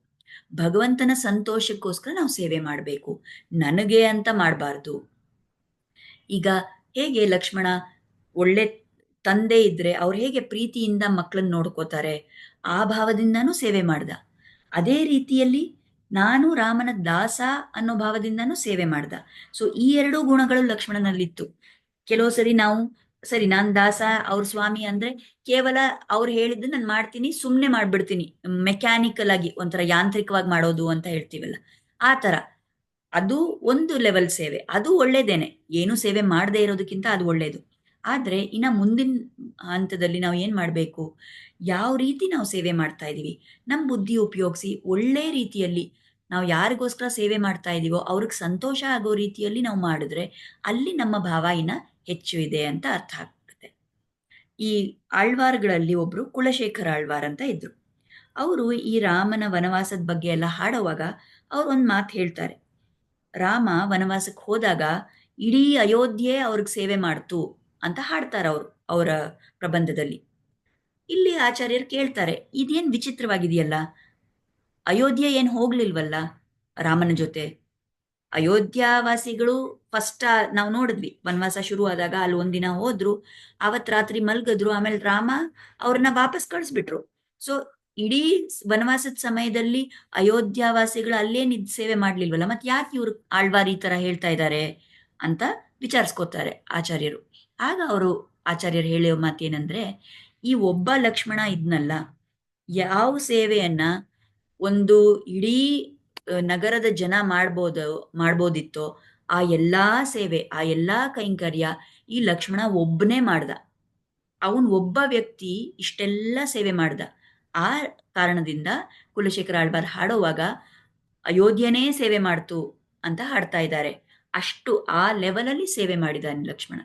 ಭಗವಂತನ ಸಂತೋಷಕ್ಕೋಸ್ಕರ ನಾವು ಸೇವೆ ಮಾಡಬೇಕು. ನನಗೆ ಅಂತ ಮಾಡಬಾರ್ದು. ಈಗ ಹೇಗೆ ಲಕ್ಷ್ಮಣ ಒಳ್ಳೆ ತಂದೆ ಇದ್ರೆ ಅವ್ರು ಹೇಗೆ ಪ್ರೀತಿಯಿಂದ ಮಕ್ಕಳನ್ನ ನೋಡ್ಕೋತಾರೆ? ಆ ಭಾವದಿಂದನೂ ಸೇವೆ ಮಾಡ್ದ. ಅದೇ ರೀತಿಯಲ್ಲಿ ನಾನು ರಾಮನ ದಾಸ ಅನ್ನೋ ಭಾವದಿಂದನೂ ಸೇವೆ ಮಾಡ್ದ. ಸೊ ಈ ಎರಡೂ ಗುಣಗಳು ಲಕ್ಷ್ಮಣನಲ್ಲಿತ್ತು. ಕೆಲವು ಸರಿ ನಾವು ಸರಿ, ನಾನ್ ದಾಸ, ಅವ್ರ ಸ್ವಾಮಿ ಅಂದ್ರೆ ಕೇವಲ ಅವ್ರು ಹೇಳಿದ್ದು ನಾನು ಮಾಡ್ತೀನಿ ಸುಮ್ಮನೆ ಮಾಡ್ಬಿಡ್ತೀನಿ. ಮೆಕ್ಯಾನಿಕಲ್ ಆಗಿ ಒಂಥರ ಯಾಂತ್ರಿಕವಾಗಿ ಮಾಡೋದು ಅಂತ ಹೇಳ್ತೀವಲ್ಲ, ಆ ತರ ಅದು ಒಂದು ಲೆವೆಲ್ ಸೇವೆ, ಅದು ಒಳ್ಳೇದೇನೆ. ಏನು ಸೇವೆ ಮಾಡದೇ ಇರೋದಕ್ಕಿಂತ ಅದು ಒಳ್ಳೇದು. ಆದ್ರೆ ಇನ್ನ ಮುಂದಿನ ಹಂತದಲ್ಲಿ ನಾವು ಏನ್ ಮಾಡಬೇಕು? ಯಾವ ರೀತಿ ನಾವು ಸೇವೆ ಮಾಡ್ತಾ ಇದೀವಿ? ನಮ್ಮ ಬುದ್ಧಿ ಉಪಯೋಗಿಸಿ ಒಳ್ಳೆ ರೀತಿಯಲ್ಲಿ ನಾವು ಯಾರಿಗೋಸ್ಕರ ಸೇವೆ ಮಾಡ್ತಾ ಇದೀವೋ, ಅವ್ರಿಗೆ ಸಂತೋಷ ಆಗೋ ರೀತಿಯಲ್ಲಿ ನಾವು ಮಾಡಿದ್ರೆ ಅಲ್ಲಿ ನಮ್ಮ ಭಾವ ಇನ್ನ ಹೆಚ್ಚು ಇದೆ ಅಂತ ಅರ್ಥ ಆಗ್ತದೆ. ಈ ಆಳ್ವಾರ್ಗಳಲ್ಲಿ ಒಬ್ರು ಕುಲಶೇಖರ ಆಳ್ವಾರ್ ಅಂತ ಇದ್ರು. ಅವರು ಈ ರಾಮನ ವನವಾಸದ ಬಗ್ಗೆ ಎಲ್ಲ ಹಾಡುವಾಗ ಅವ್ರು ಒಂದು ಮಾತು ಹೇಳ್ತಾರೆ. ರಾಮ ವನವಾಸಕ್ಕೆ ಹೋದಾಗ ಇಡೀ ಅಯೋಧ್ಯೆ ಅವ್ರಿಗೆ ಸೇವೆ ಮಾಡ್ತು ಅಂತ ಹಾಡ್ತಾರೆ ಅವರು ಅವರ ಪ್ರಬಂಧದಲ್ಲಿ. ಇಲ್ಲಿ ಆಚಾರ್ಯರು ಕೇಳ್ತಾರೆ, ಇದೇನ್ ವಿಚಿತ್ರವಾಗಿದೆಯಲ್ಲ? ಅಯೋಧ್ಯೆ ಏನು ಹೋಗ್ಲಿಲ್ವಲ್ಲ ರಾಮನ ಜೊತೆ? ಅಯೋಧ್ಯಾವಾಸಿಗಳು ಫಸ್ಟ್ ನಾವು ನೋಡಿದ್ವಿ, ವನವಾಸ ಶುರು ಆದಾಗ ಅಲ್ಲಿ ಒಂದಿನ ಹೋದ್ರು ಅವತ್ ರಾತ್ರಿ ಮಲ್ಗದ್ರು, ಆಮೇಲೆ ರಾಮ ಅವ್ರನ್ನ ವಾಪಸ್ ಕಳಿಸ್ಬಿಟ್ರು. ಸೊ ಇಡೀ ವನವಾಸದ ಸಮಯದಲ್ಲಿ ಅಯೋಧ್ಯಾವಾಸಿಗಳು ಅಲ್ಲೇ ನಿದ್ ಸೇವೆ ಮಾಡ್ಲಿಲ್ವಲ್ಲ ಮತ್ತೆ ಯಾಕೆ ಇವ್ರು ಆಳ್ವಾರಿ ತರ ಹೇಳ್ತಾ ಇದ್ದಾರೆ ಅಂತ ವಿಚಾರಿಸ್ಕೋತಾರೆ ಆಚಾರ್ಯರು. ಆಗ ಅವರು ಆಚಾರ್ಯರು ಹೇಳೋ ಮಾತೇನಂದ್ರೆ, ಈ ಒಬ್ಬ ಲಕ್ಷ್ಮಣ ಇದ್ನಲ್ಲ, ಯಾವ ಸೇವೆಯನ್ನ ಒಂದು ಇಡೀ ನಗರದ ಜನ ಮಾಡ್ಬೋದು, ಮಾಡ್ಬೋದಿತ್ತೋ, ಆ ಎಲ್ಲಾ ಸೇವೆ, ಆ ಎಲ್ಲಾ ಕೈಂಕರ್ಯ ಈ ಲಕ್ಷ್ಮಣ ಒಬ್ಬನೇ ಮಾಡ್ದ. ಅವನ್ ಒಬ್ಬ ವ್ಯಕ್ತಿ ಇಷ್ಟೆಲ್ಲ ಸೇವೆ ಮಾಡ್ದ. ಆ ಕಾರಣದಿಂದ ಕುಲಶೇಖರ ಆಳ್ವಾರ್ ಹಾಡುವಾಗ, ಅಯೋಧ್ಯನೇ ಸೇವೆ ಮಾಡ್ತು ಅಂತ ಹಾಡ್ತಾ ಇದ್ದಾರೆ. ಅಷ್ಟು ಆ ಲೆವೆಲಲ್ಲಿ ಸೇವೆ ಮಾಡಿದಾನೆ ಲಕ್ಷ್ಮಣ.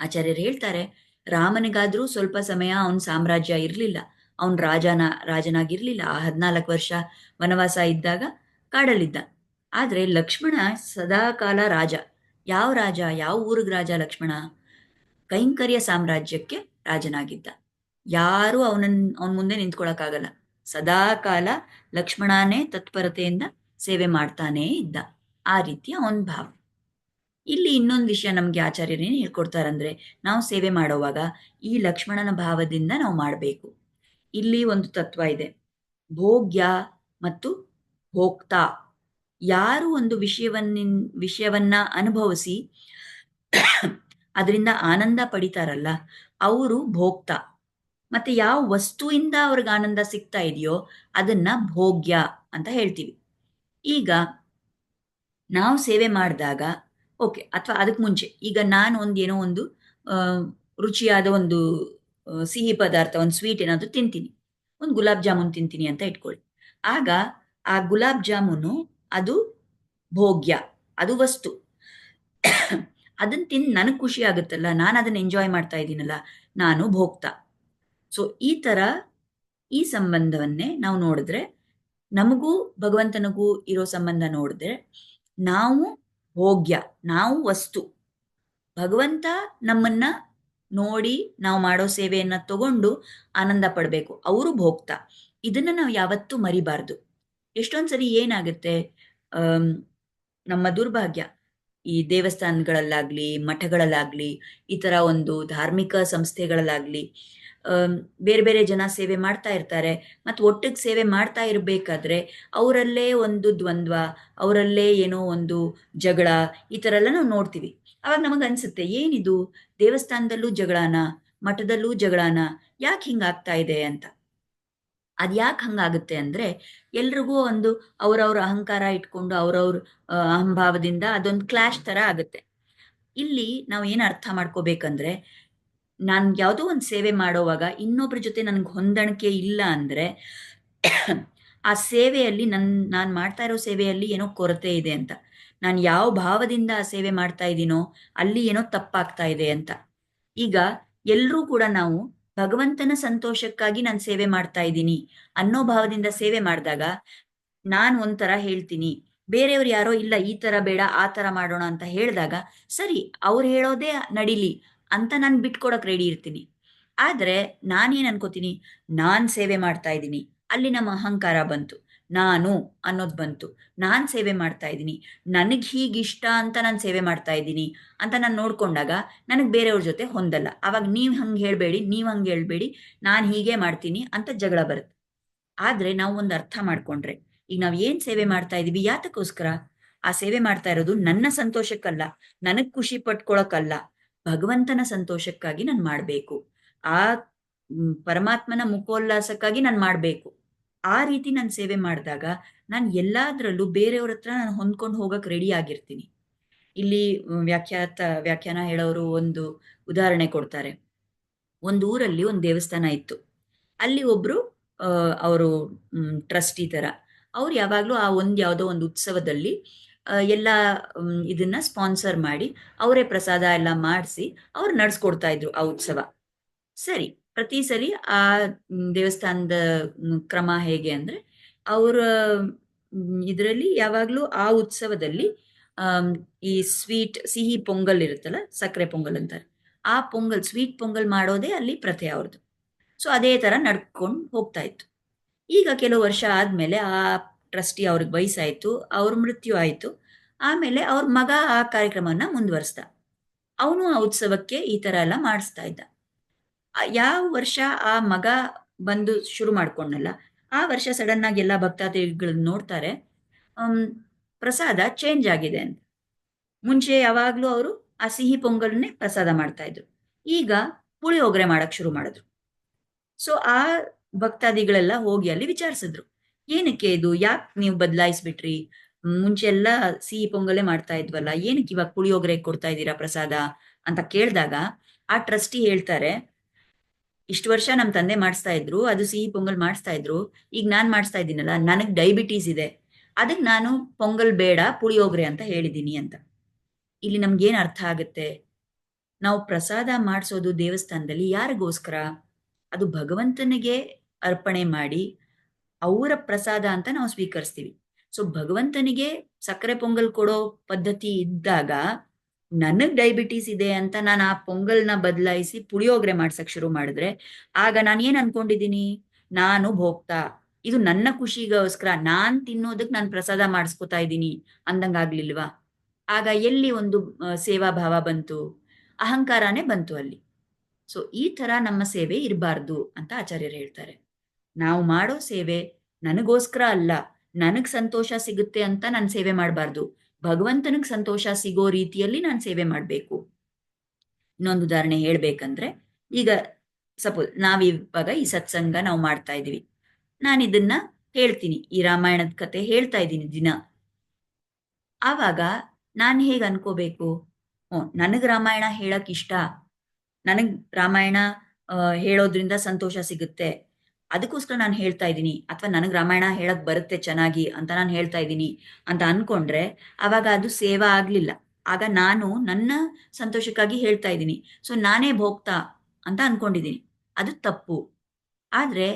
ಆಚಾರ್ಯರು ಹೇಳ್ತಾರೆ, ರಾಮನಿಗಾದ್ರೂ ಸ್ವಲ್ಪ ಸಮಯ ಅವನ ಸಾಮ್ರಾಜ್ಯ ಇರಲಿಲ್ಲ. ಅವನ್ ರಾಜನ, ರಾಜನಾಗಿರ್ಲಿಲ್ಲ. ಆ ಹದಿನಾಲ್ಕು ವರ್ಷ ವನವಾಸ ಇದ್ದಾಗ ಕಾಡಲಿದ್ದ ಆದ್ರೆ ಲಕ್ಷ್ಮಣ ಸದಾಕಾಲ ರಾಜ. ಯಾವ ರಾಜ? ಯಾವ ಊರಿಗೆ ರಾಜ ಲಕ್ಷ್ಮಣ? ಕೈಂಕರ್ಯ ಸಾಮ್ರಾಜ್ಯಕ್ಕೆ ರಾಜನಾಗಿದ್ದ. ಯಾರು ಅವನನ್, ಅವನ ಮುಂದೆ ನಿಂತ್ಕೊಳಕ್ಕಾಗಲ್ಲ. ಸದಾಕಾಲ ಲಕ್ಷ್ಮಣನೇ ತತ್ಪರತೆಯಿಂದ ಸೇವೆ ಮಾಡ್ತಾನೇ ಇದ್ದ. ಆ ರೀತಿಯ ಅವನ ಭಾವ. ಇಲ್ಲಿ ಇನ್ನೊಂದು ವಿಷಯ ನಮ್ಗೆ ಆಚಾರ್ಯರೇನು ಹೇಳ್ಕೊಡ್ತಾರಂದ್ರೆ, ನಾವು ಸೇವೆ ಮಾಡುವಾಗ ಈ ಲಕ್ಷ್ಮಣನ ಭಾವದಿಂದ ನಾವು ಮಾಡಬೇಕು. ಇಲ್ಲಿ ಒಂದು ತತ್ವ ಇದೆ. ಭೋಗ್ಯ ಮತ್ತು ಭೋಕ್ತಾ. ಯಾರು ಒಂದು ವಿಷಯವನ್ನ ವಿಷಯವನ್ನ ಅನುಭವಿಸಿ ಅದರಿಂದ ಆನಂದ ಪಡಿತಾರಲ್ಲ, ಅವರು ಭೋಕ್ತ. ಮತ್ತೆ ಯಾವ ವಸ್ತುವಿಂದ ಅವ್ರಿಗೆ ಆನಂದ ಸಿಗ್ತಾ ಇದೆಯೋ ಅದನ್ನ ಭೋಗ್ಯ ಅಂತ ಹೇಳ್ತೀವಿ. ಈಗ ನಾವು ಸೇವೆ ಮಾಡಿದಾಗ, ಓಕೆ, ಅಥವಾ ಅದಕ್ಕೆ ಮುಂಚೆ, ಈಗ ನಾನು ಒಂದು ಏನೋ ಒಂದು ರುಚಿಯಾದ ಒಂದು ಸಿಹಿ ಪದಾರ್ಥ, ಒಂದು ಸ್ವೀಟ್ ಏನಾದರೂ ತಿಂತೀನಿ. ಒಂದು ಗುಲಾಬ್ ಜಾಮೂನ್ ತಿಂತೀನಿ ಅಂತ ಇಟ್ಕೊಳ್ಳಿ. ಆಗ ಆ ಗುಲಾಬ್ ಜಾಮೂನು ಅದು ಭೋಗ್ಯ, ಅದು ವಸ್ತು. ಅದನ್ನ ತಿಂದು ನನಗೆ ಖುಷಿ ಆಗುತ್ತಲ್ಲ, ನಾನು ಅದನ್ನ ಎಂಜಾಯ್ ಮಾಡ್ತಾ ಇದ್ದೀನಲ್ಲ, ನಾನು ಭೋಗ್ತಾ ಸೊ ಈ ತರ ಈ ಸಂಬಂಧವನ್ನೇ ನಾವು ನೋಡಿದ್ರೆ, ನಮಗೂ ಭಗವಂತನಿಗೂ ಇರೋ ಸಂಬಂಧ ನೋಡಿದ್ರೆ, ನಾವು ಭೋಗ್ಯ, ನಾವು ವಸ್ತು. ಭಗವಂತ ನಮ್ಮನ್ನ ನೋಡಿ ನಾವು ಮಾಡೋ ಸೇವೆಯನ್ನ ತಗೊಂಡು ಆನಂದ ಪಡಬೇಕು. ಅವರು ಭೋಗ್ತ ಇದನ್ನ ನಾವು ಯಾವತ್ತೂ ಮರಿಬಾರ್ದು. ಎಷ್ಟೊಂದ್ಸರಿ ಏನಾಗುತ್ತೆ? ಆಮ್, ನಮ್ಮ ದುರ್ಭಾಗ್ಯ. ಈ ದೇವಸ್ಥಾನಗಳಲ್ಲಾಗ್ಲಿ ಮಠಗಳಲ್ಲಾಗ್ಲಿ ಈ ತರ ಒಂದು ಧಾರ್ಮಿಕ ಸಂಸ್ಥೆಗಳಲ್ಲಾಗ್ಲಿ ಬೇರೆ ಬೇರೆ ಜನ ಸೇವೆ ಮಾಡ್ತಾ ಇರ್ತಾರೆ. ಮತ್ತು ಒಟ್ಟಿಗೆ ಸೇವೆ ಮಾಡ್ತಾ ಇರಬೇಕಾದ್ರೆ ಅವರಲ್ಲೇ ಒಂದು ದ್ವಂದ್ವ ಅವರಲ್ಲೇ ಏನೋ ಒಂದು ಜಗಳ ಈ ಥರ ಎಲ್ಲ ನಾವು ನೋಡ್ತೀವಿ. ಅವಾಗ ನಮಗೆ ಅನ್ಸುತ್ತೆ, ಏನಿದು? ದೇವಸ್ಥಾನದಲ್ಲೂ ಜಗಳಾನ, ಮಠದಲ್ಲೂ ಜಗಳಾನ, ಯಾಕೆ ಹಿಂಗಾಗ್ತಾ ಇದೆ ಅಂತ? ಅದ್ ಯಾಕೆ ಹಂಗಾಗುತ್ತೆ ಅಂದ್ರೆ, ಎಲ್ರಿಗೂ ಒಂದು ಅವ್ರವ್ರ ಅಹಂಕಾರ ಇಟ್ಕೊಂಡು ಅವ್ರವ್ರ ಅಹಂಭಾವದಿಂದ ಅದೊಂದು ಕ್ಲಾಶ್ ತರ ಆಗುತ್ತೆ. ಇಲ್ಲಿ ನಾವು ಏನು ಅರ್ಥ ಮಾಡ್ಕೋಬೇಕಂದ್ರೆ, ನಾನು ಯಾವುದೋ ಒಂದು ಸೇವೆ ಮಾಡೋವಾಗ ಇನ್ನೊಬ್ರ ಜೊತೆ ನನ್ಗೆ ಹೊಂದಾಣಿಕೆ ಇಲ್ಲ ಅಂದ್ರೆ, ಆ ಸೇವೆಯಲ್ಲಿ ನನ್, ನಾನ್ ಮಾಡ್ತಾ ಇರೋ ಸೇವೆಯಲ್ಲಿ ಏನೋ ಕೊರತೆ ಇದೆ ಅಂತ. ನಾನು ಯಾವ ಭಾವದಿಂದ ಸೇವೆ ಮಾಡ್ತಾ ಇದ್ದೀನೋ ಅಲ್ಲಿ ಏನೋ ತಪ್ಪಾಗ್ತಾ ಇದೆ ಅಂತ. ಈಗ ಎಲ್ಲರೂ ಕೂಡ ನಾವು ಭಗವಂತನ ಸಂತೋಷಕ್ಕಾಗಿ ನಾನು ಸೇವೆ ಮಾಡ್ತಾ ಇದ್ದೀನಿ ಅನ್ನೋ ಭಾವದಿಂದ ಸೇವೆ ಮಾಡಿದಾಗ ನಾನು ಒಂಥರ ಹೇಳ್ತೀನಿ, ಬೇರೆಯವ್ರು ಯಾರೋ ಇಲ್ಲ ಈ ತರ ಬೇಡ, ಆ ತರ ಮಾಡೋಣ ಅಂತ ಹೇಳಿದಾಗ ಸರಿ ಅವ್ರು ಹೇಳೋದೇ ನಡಿಲಿ ಅಂತ ನಾನು ಬಿಟ್ಕೊಡಕ್ ರೆಡಿ ಇರ್ತೀನಿ. ಆದ್ರೆ ನಾನೇನ್ ಅನ್ಕೋತೀನಿ, ನಾನ್ ಸೇವೆ ಮಾಡ್ತಾ ಇದ್ದೀನಿ ಅಲ್ಲಿ ನಮ್ಮ ಅಹಂಕಾರ ಬಂತು. ನಾನು ಅನ್ನೋದು ಬಂತು. ನಾನು ಸೇವೆ ಮಾಡ್ತಾ ಇದ್ದೀನಿ. ನನಗೆ ಹೀಗಿಷ್ಟ ಅಂತ ನಾನು ಸೇವೆ ಮಾಡ್ತಾ ಇದ್ದೀನಿ ಅಂತ ನಾನು ನೋಡಿಕೊಂಡಾಗ ನನಗೆ ಬೇರೆಯವ್ರ ಜೊತೆ ಹೊಂದಲ್ಲ. ಅವಾಗ ನೀವು ಹಂಗೆ ಹೇಳಬೇಡಿ, ನೀವು ಹಂಗೆ ಹೇಳಬೇಡಿ, ನಾನು ಹೀಗೆ ಮಾಡ್ತೀನಿ ಅಂತ ಜಗಳ ಬರುತ್ತೆ. ಆದ್ರೆ ನಾವು ಒಂದು ಅರ್ಥ ಮಾಡ್ಕೊಂಡ್ರೆ, ಈಗ ನಾವು ಏನು ಸೇವೆ ಮಾಡ್ತಾ ಇದ್ದೀವಿ ಯಾತಕ್ಕೋಸ್ಕರ? ಆ ಸೇವೆ ಮಾಡ್ತಾ ಇರೋದು ನನ್ನ ಸಂತೋಷಕ್ಕಲ್ಲ, ನನಗೆ ಖುಷಿ ಪಟ್ಕೊಳಕ್ಕಲ್ಲ, ಭಗವಂತನ ಸಂತೋಷಕ್ಕಾಗಿ ನಾನು ಮಾಡಬೇಕು. ಆ ಪರಮಾತ್ಮನ ಮುಖೋಲ್ಲಾಸಕ್ಕಾಗಿ ನಾನು ಮಾಡ್ಬೇಕು. ಆ ರೀತಿ ನಾನು ಸೇವೆ ಮಾಡಿದಾಗ ನಾನು ಎಲ್ಲಾದ್ರಲ್ಲೂ ಬೇರೆಯವ್ರ ಹತ್ರ ನಾನು ಹೊಂದ್ಕೊಂಡು ಹೋಗಕ್ಕೆ ರೆಡಿ ಆಗಿರ್ತೀನಿ. ಇಲ್ಲಿ ವ್ಯಾಖ್ಯಾತ, ವ್ಯಾಖ್ಯಾನ ಹೇಳೋರು ಒಂದು ಉದಾಹರಣೆ ಕೊಡ್ತಾರೆ. ಒಂದು ಊರಲ್ಲಿ ಒಂದು ದೇವಸ್ಥಾನ ಇತ್ತು. ಅಲ್ಲಿ ಒಬ್ರು ಅವರು ಟ್ರಸ್ಟಿ ತರ. ಅವ್ರು ಯಾವಾಗ್ಲೂ ಆ ಒಂದು ಯಾವುದೋ ಒಂದು ಉತ್ಸವದಲ್ಲಿ ಎಲ್ಲ ಇದನ್ನ ಸ್ಪಾನ್ಸರ್ ಮಾಡಿ, ಅವರೇ ಪ್ರಸಾದ ಎಲ್ಲ ಮಾಡಿಸಿ, ಅವ್ರು ನಡ್ಸ್ಕೊಡ್ತಾ ಇದ್ರು ಆ ಉತ್ಸವ. ಸರಿ. ಪ್ರತಿ ಸರಿ ಆ ದೇವಸ್ಥಾನದ ಕ್ರಮ ಹೇಗೆ ಅಂದ್ರೆ ಅವರ ಇದರಲ್ಲಿ ಯಾವಾಗ್ಲೂ ಆ ಉತ್ಸವದಲ್ಲಿ ಈ ಸ್ವೀಟ್ ಸಿಹಿ ಪೊಂಗಲ್ ಇರುತ್ತಲ್ಲ, ಸಕ್ಕರೆ ಪೊಂಗಲ್ ಅಂತಾರೆ, ಆ ಪೊಂಗಲ್, ಸ್ವೀಟ್ ಪೊಂಗಲ್ ಮಾಡೋದೇ ಅಲ್ಲಿ ಪ್ರಥೆ ಅವ್ರದ್ದು. ಸೊ ಅದೇ ತರ ನಡ್ಕೊಂಡು ಹೋಗ್ತಾ ಇತ್ತು. ಈಗ ಕೆಲವು ವರ್ಷ ಆದ್ಮೇಲೆ ಆ ಟ್ರಸ್ಟಿ ಅವ್ರಿಗೆ ವಯಸ್ಸಾಯ್ತು, ಅವ್ರ ಮೃತ್ಯು ಆಯ್ತು, ಆಮೇಲೆ ಅವ್ರ ಮಗ ಆ ಕಾರ್ಯಕ್ರಮವನ್ನ ಮುಂದುವರಿಸ್ದ. ಅವನು ಆ ಉತ್ಸವಕ್ಕೆ ಈ ತರ ಎಲ್ಲ ಮಾಡಿಸ್ತಾ ಇದ್ದ. ಯಾವ ವರ್ಷ ಆ ಮಗ ಬಂದು ಶುರು ಮಾಡ್ಕೊಂಡಲ್ಲ? ಆ ವರ್ಷ ಸಡನ್ ಆಗಿ ಎಲ್ಲ ಭಕ್ತಾದಿಗಳು ನೋಡ್ತಾರೆ ಪ್ರಸಾದ ಚೇಂಜ್ ಆಗಿದೆ ಅಂತ. ಮುಂಚೆ ಯಾವಾಗ್ಲೂ ಅವರು ಆ ಸಿಹಿ ಪೊಂಗಲ್ನೇ ಪ್ರಸಾದ ಮಾಡ್ತಾ ಇದ್ರು. ಈಗ ಪುಳಿಯೋಗರೆ ಮಾಡಕ್ ಶುರು ಮಾಡಿದ್ರು. ಸೊ ಆ ಭಕ್ತಾದಿಗಳೆಲ್ಲ ಹೋಗಿ ಅಲ್ಲಿ ವಿಚಾರಿಸಿದ್ರು. ಏನಕ್ಕೆ ಇದು? ಯಾಕೆ ನೀವು ಬದಲಾಯಿಸ್ಬಿಟ್ರಿ? ಮುಂಚೆ ಎಲ್ಲ ಸಿಹಿ ಪೊಂಗಲೇ ಮಾಡ್ತಾ ಇದ್ವಲ್ಲ, ಏನಕ್ಕೆ ಇವಾಗ ಪುಳಿಯೋಗರೆ ಕೊಡ್ತಾ ಇದ್ದೀರಾ ಪ್ರಸಾದ? ಅಂತ ಕೇಳಿದಾಗ ಆ ಟ್ರಸ್ಟಿ ಹೇಳ್ತಾರೆ ಇಷ್ಟು ವರ್ಷ ನಮ್ಮ ತಂದೆ ಮಾಡಿಸ್ತಾ ಇದ್ರು, ಅದು ಸಿಹಿ ಪೊಂಗಲ್ ಮಾಡಿಸ್ತಾ ಇದ್ರು. ಈಗ ನಾನು ಮಾಡಿಸ್ತಾ ಇದ್ದೀನಲ್ಲ, ನನಗೆ ಡಯಬಿಟೀಸ್ ಇದೆ. ಅದಕ್ಕೆ ನಾನು ಪೊಂಗಲ್ ಬೇಡ ಪುಳಿಯೋಗ್ರೆ ಅಂತ ಹೇಳಿದ್ದೀನಿ ಅಂತ. ಇಲ್ಲಿ ನಮ್ಗೇನು ಅರ್ಥ ಆಗುತ್ತೆ? ನಾವು ಪ್ರಸಾದ ಮಾಡಿಸೋದು ದೇವಸ್ಥಾನದಲ್ಲಿ ಯಾರಿಗೋಸ್ಕರ? ಅದು ಭಗವಂತನಿಗೆ ಅರ್ಪಣೆ ಮಾಡಿ ಅವರ ಪ್ರಸಾದ ಅಂತ ನಾವು ಸ್ವೀಕರಿಸ್ತೀವಿ. ಸೊ ಭಗವಂತನಿಗೆ ಸಕ್ಕರೆ ಪೊಂಗಲ್ ಕೊಡೋ ಪದ್ಧತಿ ಇದ್ದಾಗ ನನಗ್ ಡಯಾಬಿಟೀಸ್ ಇದೆ ಅಂತ ನಾನು ಆ ಪೊಂಗಲ್ನ ಬದಲಾಯಿಸಿ ಪುಳಿಯೋಗರೆ ಮಾಡ್ಸಕ್ ಶುರು ಮಾಡಿದ್ರೆ, ಆಗ ನಾನು ಏನ್ ಅನ್ಕೊಂಡಿದೀನಿ ನಾನು ಭೋಗ್ತಾ ಇದು ನನ್ನ ಖುಷಿಗೋಸ್ಕರ ನಾನ್ ತಿನ್ನೋದಕ್ ನಾನು ಪ್ರಸಾದ ಮಾಡಿಸ್ಕೊತಾ ಇದ್ದೀನಿ ಅಂದಂಗಾಗ್ಲಿಲ್ವಾ? ಆಗ ಎಲ್ಲಿ ಒಂದು ಸೇವಾ ಭಾವ ಬಂತು? ಅಹಂಕಾರನೇ ಬಂತು ಅಲ್ಲಿ. ಸೊ ಈ ತರ ನಮ್ಮ ಸೇವೆ ಇರಬಾರ್ದು ಅಂತ ಆಚಾರ್ಯರು ಹೇಳ್ತಾರೆ. ನಾವು ಮಾಡೋ ಸೇವೆ ನನಗೋಸ್ಕರ ಅಲ್ಲ, ನನಗ್ ಸಂತೋಷ ಸಿಗುತ್ತೆ ಅಂತ ನಾನು ಸೇವೆ ಮಾಡಬಾರ್ದು. ಭಗವಂತನಿಗೆ ಸಂತೋಷ ಸಿಗೋ ರೀತಿಯಲ್ಲಿ ನಾನು ಸೇವೆ ಮಾಡಬೇಕು. ಇನ್ನೊಂದು ಉದಾಹರಣೆ ಹೇಳ್ಬೇಕಂದ್ರೆ, ಈಗ ಸಪೋಸ್ ನಾವಿವಾಗ ಈ ಸತ್ಸಂಗ ನಾವು ಮಾಡ್ತಾ ಇದೀವಿ ನಾನು ಇದನ್ನ ಹೇಳ್ತೀನಿ, ಈ ರಾಮಾಯಣದ ಕತೆ ಹೇಳ್ತಾ ಇದ್ದೀನಿ ದಿನ. ಆವಾಗ ನಾನು ಹೇಗೆ ಅನ್ಕೋಬೇಕು? ನನಗೆ ರಾಮಾಯಣ ಹೇಳಕ್ ಇಷ್ಟ. ನನಗೆ ರಾಮಾಯಣ ಹೇಳೋದ್ರಿಂದ ಸಂತೋಷ ಸಿಗುತ್ತೆ. ಅದಕ್ಕೋಸ್ಕರ ನಾನು ಹೇಳ್ತಾ ಇದ್ದೀನಿ, ಅಥವಾ ನನಗೆ ರಾಮಾಯಣ ಹೇಳಕ್ ಬರುತ್ತೆ ಚೆನ್ನಾಗಿ ಅಂತ ನಾನು ಹೇಳ್ತಾ ಇದ್ದೀನಿ ಅಂತ ಅನ್ಕೊಂಡ್ರೆ ಅವಾಗ ಅದು ಸೇವಾ ಆಗ್ಲಿಲ್ಲ. ಆಗ ನಾನು ನನ್ನ ಸಂತೋಷಕ್ಕಾಗಿ ಹೇಳ್ತಾ ಇದ್ದೀನಿ. ಸೊ ನಾನೇ ಭೋಗ್ತಾ ಅಂತ ಅನ್ಕೊಂಡಿದ್ದೀನಿ. ಅದು ತಪ್ಪು. ಆದ್ರೆ